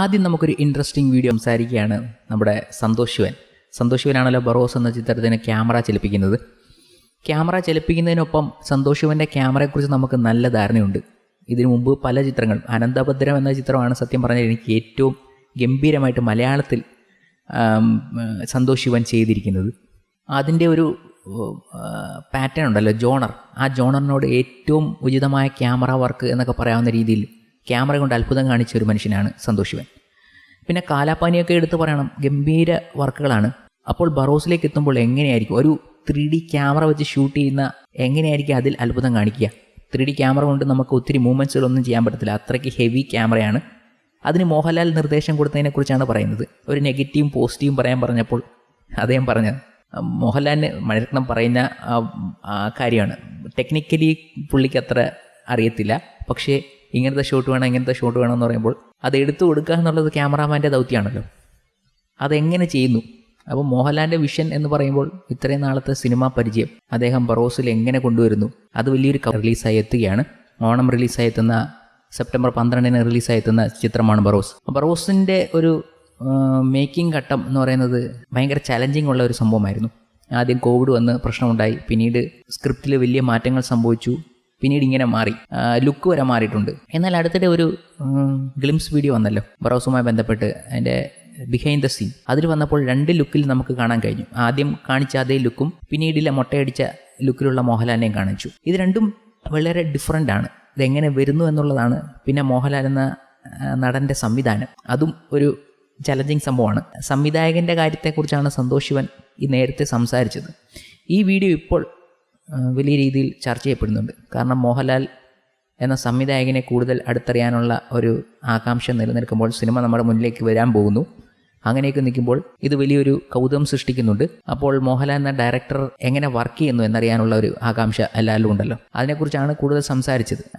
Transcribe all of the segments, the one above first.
ആദ്യം നമുക്കൊരു interesting video സംസാരിക്കുകയാണ് നമ്മുടെ സന്തോഷ് ശിവൻ സന്തോഷ് ശിവനാണല്ലോ ബറോസ് എന്ന ചിത്രത്തിന് ക്യാമറ ചലിപ്പിക്കുന്നത്. ക്യാമറ ചലിപ്പിക്കുന്നതിനൊപ്പം സന്തോഷ് ശിവന്റെ ക്യാമറയെക്കുറിച്ച് നമുക്ക് നല്ല ധാരണയുണ്ട്. ഇതിനു മുമ്പ് പല ചിത്രങ്ങൾ അനന്തഭദ്രം എന്ന ചിത്രമാണ് സത്യം പറഞ്ഞാൽ എനിക്ക് ഏറ്റവും ഗംഭീരമായിട്ട് മലയാളത്തിൽ സന്തോഷ് ശിവൻ ചെയ്തിരിക്കുന്നത്. അതിന്റെ ഒരു പാറ്റേൺ ഉണ്ടല്ലോ ജോണർ. ആ ജോണറിനോട് ഏറ്റവും ഉചിതമായ ക്യാമറ വർക്ക് എന്നൊക്കെ പറയാവുന്ന രീതിയിൽ ക്യാമറ കൊണ്ട് അത്ഭുതം കാണിച്ച ഒരു മനുഷ്യനാണ് സന്തോഷ് ശിവൻ പിന്നെ കാലാപ്പാനിയൊക്കെ എടുത്തു പറയണം. ഗംഭീര വർക്കുകളാണ്. അപ്പോൾ ബറോസിലേക്ക് എത്തുമ്പോൾ എങ്ങനെയായിരിക്കും? ഒരു ത്രീ ഡി ക്യാമറ വെച്ച് ഷൂട്ട് ചെയ്യുന്ന എങ്ങനെയായിരിക്കും അതിൽ അത്ഭുതം കാണിക്കുക? ത്രീ ഡി ക്യാമറ കൊണ്ട് നമുക്ക് ഒത്തിരി മൂവ്മെന്റ്സുകളൊന്നും ചെയ്യാൻ പറ്റത്തില്ല. അത്രയ്ക്ക് ഹെവി ക്യാമറയാണ്. അതിന് മോഹൻലാൽ നിർദ്ദേശം കൊടുത്തതിനെക്കുറിച്ചാണ് പറയുന്നത്. ഒരു നെഗറ്റീവും പോസിറ്റീവും പറയാൻ പറഞ്ഞപ്പോൾ അദ്ദേഹം പറഞ്ഞത് മോഹൻലാലിന് മണിരത്നം പറയുന്ന കാര്യമാണ്. ടെക്നിക്കലി പുള്ളിക്ക് അത്ര അറിയത്തില്ല. പക്ഷേ ഇങ്ങനത്തെ ഷോട്ട് വേണം ഇങ്ങനത്തെ ഷോട്ട് വേണം എന്ന് പറയുമ്പോൾ അത് എടുത്തു കൊടുക്കുക എന്നുള്ളത് ക്യാമറാമാന്റെ ദൗത്യമാണല്ലോ. അതെങ്ങനെ ചെയ്യുന്നു? അപ്പോൾ മോഹൻലാലിന്റെ വിഷൻ എന്ന് പറയുമ്പോൾ ഇത്രയും നാളത്തെ സിനിമാ പരിചയം അദ്ദേഹം ബറോസിൽ എങ്ങനെ കൊണ്ടുവരുന്നു? അത് വലിയൊരു റിലീസായി എത്തുകയാണ്. ഓണം റിലീസായി എത്തുന്ന സെപ്റ്റംബർ പന്ത്രണ്ടിന് റിലീസായി എത്തുന്ന ചിത്രമാണ് ബറോസ്. ബറോസിന്റെ ഒരു മേക്കിംഗ് ഘട്ടം എന്ന് പറയുന്നത് ഭയങ്കര ചലഞ്ചിങ് ഉള്ള ഒരു സംഭവമായിരുന്നു. ആദ്യം കോവിഡ് വന്ന് പ്രശ്നമുണ്ടായി. പിന്നീട് സ്ക്രിപ്റ്റിൽ വലിയ മാറ്റങ്ങൾ സംഭവിച്ചു. പിന്നീട് ഇങ്ങനെ മാറി. ലുക്ക് വരെ മാറിയിട്ടുണ്ട്. എന്നാൽ അടുത്തിടെ ഒരു ഗ്ലിംസ് വീഡിയോ വന്നല്ലോ. ബ്രൗസുമായി ബന്ധപ്പെട്ട് അതിന്റെ ബിഹൈൻഡ് ദ സീൻ അതിൽ വന്നപ്പോൾ രണ്ട് ലുക്കിൽ നമുക്ക് കാണാൻ കഴിഞ്ഞു. ആദ്യം കാണിച്ച അതേ ലുക്കും പിന്നീടിലെ മൊട്ടയടിച്ച ലുക്കിലുള്ള മോഹൻലാലിനെയും കാണിച്ചു. ഇത് രണ്ടും വളരെ ഡിഫറന്റ് ആണ്. ഇതെങ്ങനെ വരുന്നു എന്നുള്ളതാണ്. പിന്നെ മോഹൻലാൽ എന്ന നടന്റെ സംവിധാനം. അതും ഒരു ചലഞ്ചിങ് സംഭവമാണ്. സംവിധായകന്റെ കാര്യത്തെക്കുറിച്ചാണ് സന്തോഷ് ശിവൻ ഈ നേരത്തെ സംസാരിച്ചത്. ഈ വീഡിയോ ഇപ്പോൾ വലിയ രീതിയിൽ ചർച്ച ചെയ്യപ്പെടുന്നുണ്ട്. കാരണം മോഹൻലാൽ എന്ന സംവിധായകനെ കൂടുതൽ അടുത്തറിയാനുള്ള ഒരു ആകാംക്ഷ നിലനിൽക്കുമ്പോൾ സിനിമ നമ്മുടെ മുന്നിലേക്ക് വരാൻ പോകുന്നു. അങ്ങനെയൊക്കെ നിൽക്കുമ്പോൾ ഇത് വലിയൊരു കൗതുകം സൃഷ്ടിക്കുന്നുണ്ട്. അപ്പോൾ മോഹൻലാൽ എന്ന ഡയറക്ടർ എങ്ങനെ വർക്ക് ചെയ്യുന്നു എന്നറിയാനുള്ള ഒരു ആകാംക്ഷ എല്ലാവരിലും ഉണ്ടല്ലോ. അതിനെക്കുറിച്ചാണ് കൂടുതൽ സംസാരിച്ചത്.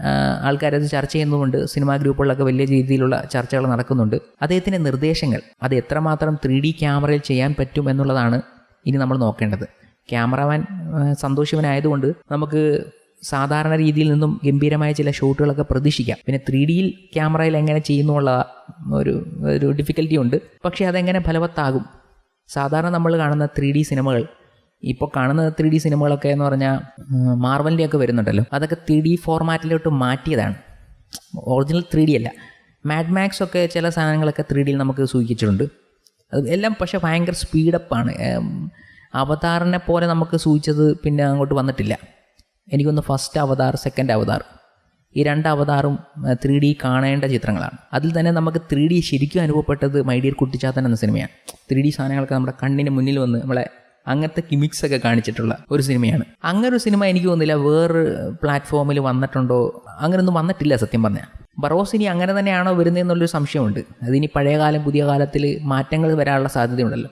ആൾക്കാരത് ചർച്ച ചെയ്യുന്നുമുണ്ട് സിനിമാ ഗ്രൂപ്പുകളിലൊക്കെ വലിയ രീതിയിലുള്ള ചർച്ചകൾ നടക്കുന്നുണ്ട്. അദ്ദേഹത്തിന്റെ നിർദ്ദേശങ്ങൾ അത് എത്രമാത്രം ത്രീ ഡി ക്യാമറയിൽ ചെയ്യാൻ പറ്റും എന്നുള്ളതാണ് ഇനി നമ്മൾ നോക്കേണ്ടത്. ക്യാമറമാൻ സന്തോഷവനായതുകൊണ്ട് നമുക്ക് സാധാരണ രീതിയിൽ നിന്നും ഗംഭീരമായ ചില ഷോട്ടുകളൊക്കെ പ്രതീക്ഷിക്കാം. പിന്നെ ത്രീ ഡിയിൽ ക്യാമറയിൽ എങ്ങനെ ചെയ്യുന്നുള്ള ഒരു ഒരു ഡിഫിക്കൽറ്റി ഉണ്ട്. പക്ഷേ അതെങ്ങനെ ഫലവത്താകും? സാധാരണ നമ്മൾ കാണുന്ന ത്രീ ഡി സിനിമകൾ ഇപ്പോൾ കാണുന്ന ത്രീ ഡി സിനിമകളൊക്കെ എന്ന് പറഞ്ഞാൽ മാർവലിന്റെ ഒക്കെ വരുന്നുണ്ടല്ലോ. അതൊക്കെ ത്രീ ഡി ഫോർമാറ്റിലോട്ട് മാറ്റിയതാണ്. ഒറിജിനൽ ത്രീ ഡി അല്ല. മാഡ് മാക്സ് ഒക്കെ ചില സാധനങ്ങളൊക്കെ ത്രീ ഡിയിൽ നമുക്ക് സൂചിപ്പിച്ചിട്ടുണ്ട്. എല്ലാം പക്ഷേ ഭയങ്കര സ്പീഡപ്പാണ് അവതാറിനെ പോലെ നമുക്ക് സൂചിച്ചത് പിന്നെ അങ്ങോട്ട് വന്നിട്ടില്ല. എനിക്കൊന്ന് ഫസ്റ്റ് അവതാർ സെക്കൻഡ് അവതാർ. ഈ രണ്ട് അവതാറും ത്രീ ഡി കാണേണ്ട ചിത്രങ്ങളാണ്. അതിൽ തന്നെ നമുക്ക് ത്രീ ഡി ശരിക്കും അനുഭവപ്പെട്ടത് മൈഡിയർ കുട്ടിച്ചാത്തൻ എന്ന സിനിമയാണ്. ത്രീ ഡി സാധനങ്ങളൊക്കെ നമ്മുടെ കണ്ണിന് മുന്നിൽ വന്ന് നമ്മളെ അങ്ങനത്തെ കിമിക്സ് ഒക്കെ കാണിച്ചിട്ടുള്ള ഒരു സിനിമയാണ്. അങ്ങനെ ഒരു സിനിമ എനിക്ക് തോന്നുന്നില്ല വേറൊരു പ്ലാറ്റ്ഫോമിൽ വന്നിട്ടുണ്ടോ? അങ്ങനെയൊന്നും വന്നിട്ടില്ല സത്യം പറഞ്ഞാൽ ബറോസ് ഇനി അങ്ങനെ തന്നെയാണോ വരുന്നതെന്നുള്ളൊരു സംശയമുണ്ട്. അതിനി പഴയ കാലം പുതിയ കാലത്തിൽ മാറ്റങ്ങൾ വരാനുള്ള സാധ്യതയുണ്ടല്ലോ.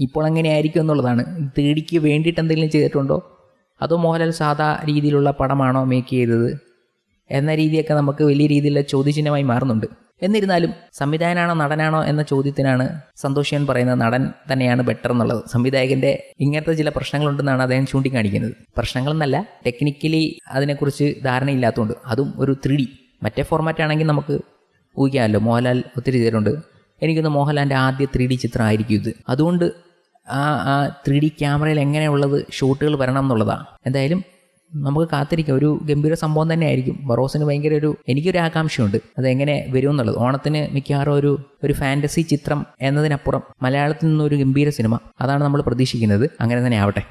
ഇപ്പോൾ എങ്ങനെയായിരിക്കും എന്നുള്ളതാണ്. തേടിക്ക് വേണ്ടിയിട്ട് എന്തെങ്കിലും ചെയ്തിട്ടുണ്ടോ? അതോ മോഹൻലാൽ സാധാ രീതിയിലുള്ള പടമാണോ മേക്ക് ചെയ്തത്? എന്ന രീതിയൊക്കെ നമുക്ക് വലിയ രീതിയിലുള്ള ചോദ്യചിഹ്നമായി മാറുന്നുണ്ട്. എന്നിരുന്നാലും സംവിധായകനാണോ നടനാണോ എന്ന ചോദ്യത്തിനാണ് സന്തോഷൻ പറയുന്നത് നടൻ തന്നെയാണ് ബെറ്റർ എന്നുള്ളത്. സംവിധായകന്റെ ഇങ്ങനത്തെ ചില പ്രശ്നങ്ങളുണ്ടെന്നാണ് അദ്ദേഹം ചൂണ്ടിക്കാണിക്കുന്നത്. പ്രശ്നങ്ങളെന്നല്ല ടെക്നിക്കലി അതിനെക്കുറിച്ച് ധാരണയില്ലാത്തതുകൊണ്ട് അതും ഒരു ത്രീ മറ്റേ ഫോർമാറ്റ് ആണെങ്കിൽ നമുക്ക് ഊഹിക്കാമല്ലോ. മോഹൻലാൽ ഒത്തിരി ചെയ്തിട്ടുണ്ട്. എനിക്കൊന്ന് മോഹൻലാലിന്റെ ആദ്യ ത്രീ ഡി ചിത്രമായിരിക്കും ഇത്. അതുകൊണ്ട് ആ ആ ത്രീ ഡി ക്യാമറയിൽ എങ്ങനെയുള്ളത് ഷോട്ടുകൾ വരണം എന്നുള്ളതാണ് എന്തായാലും നമുക്ക് കാത്തിരിക്കാം. ഒരു ഗംഭീര സംഭവം തന്നെ ആയിരിക്കും ബറോസിന് ഭയങ്കര ഒരു എനിക്കൊരു ആകാംക്ഷയുണ്ട്. അതെങ്ങനെ വരും എന്നുള്ളത് ഓണത്തിന് മിക്കവാറും ഒരു ഒരു ഫാന്റസി ചിത്രം എന്നതിനപ്പുറം മലയാളത്തിൽ നിന്നൊരു ഗംഭീര സിനിമ. അതാണ് നമ്മൾ പ്രതീക്ഷിക്കുന്നത്. അങ്ങനെ തന്നെ ആവട്ടെ.